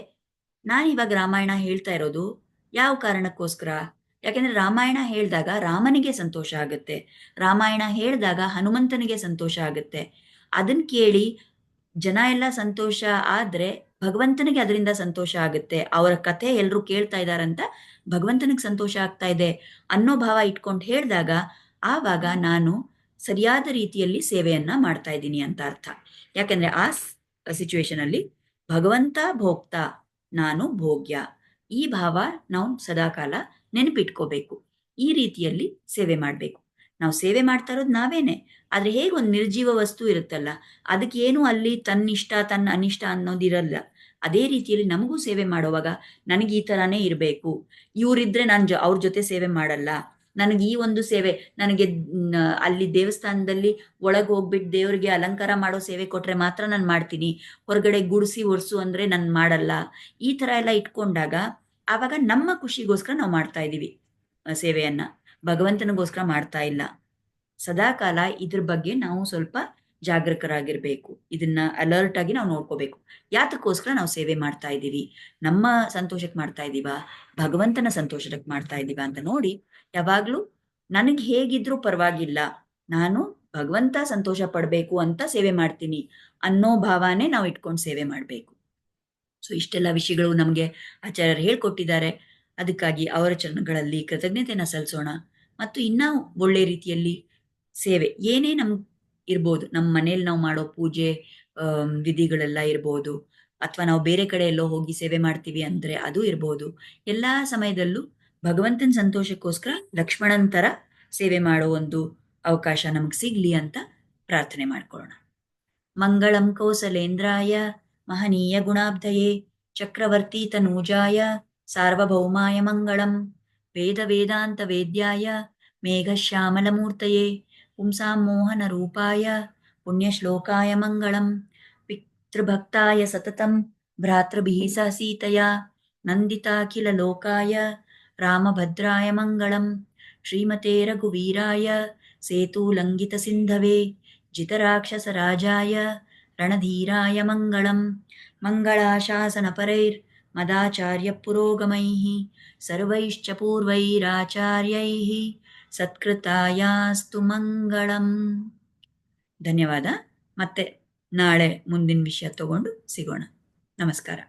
ನಾನು ಇವಾಗ ರಾಮಾಯಣ ಹೇಳ್ತಾ ಇರೋದು ಯಾವ ಕಾರಣಕ್ಕೋಸ್ಕರ? ಯಾಕೆಂದ್ರೆ ರಾಮಾಯಣ ಹೇಳಿದಾಗ ರಾಮನಿಗೆ ಸಂತೋಷ ಆಗುತ್ತೆ. ರಾಮಾಯಣ ಹೇಳಿದಾಗ ಹನುಮಂತನಿಗೆ ಸಂತೋಷ ಆಗುತ್ತೆ. ಅದನ್ನ ಕೇಳಿ ಜನ ಎಲ್ಲ ಸಂತೋಷ ಆದ್ರೆ ಭಗವಂತನಿಗೆ ಅದರಿಂದ ಸಂತೋಷ ಆಗುತ್ತೆ. ಅವರ ಕಥೆ ಎಲ್ಲರೂ ಕೇಳ್ತಾ ಇದ್ದಾರಂತ ಭಗವಂತನಿಗೆ ಸಂತೋಷ ಆಗ್ತಾ ಇದೆ ಅನ್ನೋ ಭಾವ ಇಟ್ಕೊಂಡು ಹೇಳಿದಾಗ ಆವಾಗ ನಾನು ಸರಿಯಾದ ರೀತಿಯಲ್ಲಿ ಸೇವೆಯನ್ನ ಮಾಡ್ತಾ ಇದ್ದೀನಿ ಅಂತ ಅರ್ಥ. ಯಾಕಂದ್ರೆ ಆ ಸಿಚುವೇಶನ್ ಅಲ್ಲಿ ಭಗವಂತ ಭೋಕ್ತ, ನಾನು ಭೋಗ್ಯ. ಈ ಭಾವ ನಾವು ಸದಾಕಾಲ ನೆನಪಿಟ್ಕೋಬೇಕು. ಈ ರೀತಿಯಲ್ಲಿ ಸೇವೆ ಮಾಡಬೇಕು. ನಾವು ಸೇವೆ ಮಾಡ್ತಾ ಇರೋದು ನಾವೇನೆ. ಆದ್ರೆ ಹೇಗೆ ಒಂದು ನಿರ್ಜೀವ ವಸ್ತು ಇರುತ್ತಲ್ಲ, ಅದಕ್ಕೆ ಏನು ಅಲ್ಲಿ ತನ್ನಿಷ್ಟ ತನ್ನ ಅನಿಷ್ಟ ಅನ್ನೋದಿರಲ್ಲ ಅದೇ ರೀತಿಯಲ್ಲಿ ನಮಗೂ ಸೇವೆ ಮಾಡುವಾಗ ನನಗೆ ಈ ತರಾನೇ ಇರಬೇಕು. ಇವರಿದ್ರೆ ನಾನು ಜೊ, ಅವ್ರ ಜೊತೆ ಸೇವೆ ಮಾಡಲ್ಲ. ನನಗೆ ಈ ಒಂದು ಸೇವೆ, ನನಗೆ ಅಲ್ಲಿ ದೇವಸ್ಥಾನದಲ್ಲಿ ಒಳಗೆ ಹೋಗ್ಬಿಟ್ಟು ದೇವರಿಗೆ ಅಲಂಕಾರ ಮಾಡೋ ಸೇವೆ ಕೊಟ್ರೆ ಮಾತ್ರ ನಾನು ಮಾಡ್ತೀನಿ. ಹೊರಗಡೆ ಗುಡಿಸಿ ಒರೆಸು ಅಂದ್ರೆ ನಾನು ಮಾಡಲ್ಲ. ಈ ತರ ಎಲ್ಲ ಇಟ್ಕೊಂಡಾಗ ಆವಾಗ ನಮ್ಮ ಖುಷಿಗೋಸ್ಕರ ನಾವು ಮಾಡ್ತಾ ಇದ್ದೀವಿ ಸೇವೆಯನ್ನ. ಭಗವಂತನಿಗೋಸ್ಕರ ಮಾಡ್ತಾ ಇಲ್ಲ. ಸದಾಕಾಲ ಇದ್ರ ಬಗ್ಗೆ ನಾವು ಸ್ವಲ್ಪ ಜಾಗೃತರಾಗಿರ್ಬೇಕು ಇದನ್ನ ಅಲರ್ಟ್ ಆಗಿ ನಾವು ನೋಡ್ಕೋಬೇಕು. ಯಾತಕ್ಕೋಸ್ಕರ ನಾವು ಸೇವೆ ಮಾಡ್ತಾ ಇದ್ದೀವಿ? ನಮ್ಮ ಸಂತೋಷಕ್ಕೆ ಮಾಡ್ತಾ ಇದ್ದೀವ? ಭಗವಂತನ ಸಂತೋಷಕ್ಕೆ ಮಾಡ್ತಾ ಇದ್ದೀವ ಅಂತ ನೋಡಿ ಯಾವಾಗ್ಲೂ ನನಗೆ ಹೇಗಿದ್ರೂ ಪರವಾಗಿಲ್ಲ. ನಾನು ಭಗವಂತ ಸಂತೋಷ ಪಡ್ಬೇಕು ಅಂತ ಸೇವೆ ಮಾಡ್ತೀನಿ ಅನ್ನೋ ಭಾವನೆ ನಾವು ಇಟ್ಕೊಂಡು ಸೇವೆ ಮಾಡ್ಬೇಕು. ಸೊ ಇಷ್ಟೆಲ್ಲ ವಿಷಯಗಳು ನಮಗೆ ಆಚಾರ್ಯರು ಹೇಳ್ಕೊಟ್ಟಿದ್ದಾರೆ. ಅದಕ್ಕಾಗಿ ಅವರ ಚರಣಗಳಲ್ಲಿ ಕೃತಜ್ಞತೆನ ಸಲ್ಲಿಸೋಣ. ಮತ್ತು ಇನ್ನೂ ಒಳ್ಳೆ ರೀತಿಯಲ್ಲಿ ಸೇವೆ. ಏನೇ ನಮ್ ಇರ್ಬೋದು ನಮ್ಮ ಮನೇಲಿ ನಾವು ಮಾಡೋ ಪೂಜೆ ವಿಧಿಗಳೆಲ್ಲ ಇರ್ಬೋದು, ಅಥವಾ ನಾವು ಬೇರೆ ಕಡೆ ಎಲ್ಲೋ ಹೋಗಿ ಸೇವೆ ಮಾಡ್ತೀವಿ ಅಂದ್ರೆ ಅದು ಇರ್ಬೋದು. ಎಲ್ಲಾ ಸಮಯದಲ್ಲೂ ಭಗವಂತನ ಸಂತೋಷಕ್ಕೋಸ್ಕರ ಲಕ್ಷ್ಮಣನ್ ಥರ ಸೇವೆ ಮಾಡೋ ಒಂದು ಅವಕಾಶ ನಮಗೆ ಸಿಗ್ಲಿ ಅಂತ ಪ್ರಾರ್ಥನೆ ಮಾಡ್ಕೊಳ್ಳೋಣ. ಮಂಗಳಂ ಕೌಸಲೇಂದ್ರಾಯ, ಮಹನೀಯ ಗುಣಾಬ್ಧಯೇ, ಚಕ್ರವರ್ತಿ ತನೂಜಾಯ सार्वभौमाय मङ्गलं वेदवेदान्तवेद्याय मेघश्यामलमूर्तये पुंसां मोहनरूपाय पुण्यश्लोकाय मङ्गलम्। पितृभक्ताय सततं भ्रातृभिषहसीतया नन्दिताखिललोकाय रामभद्राय मङ्गलम्। श्रीमते रघुवीराय सेतुलङ्घितसिन्धवे जितराक्षसराजाय रणधीराय मङ्गलम्। मङ्गलाशासनपरैर् ಪುರೋಗಮೈಃ ಸರ್ವೈಶ್ಚ ಪೂರ್ವೈರಾಚಾರ್ಯೈಃ ಸತ್ಕೃತಾಯಾಸ್ತು ಮಂಗಳಂ. ಧನ್ಯವಾದ. ಮತ್ತೆ ನಾಳೆ ಮುಂದಿನ ವಿಷಯ ತಗೊಂಡು ಸಿಗೋಣ. ನಮಸ್ಕಾರ.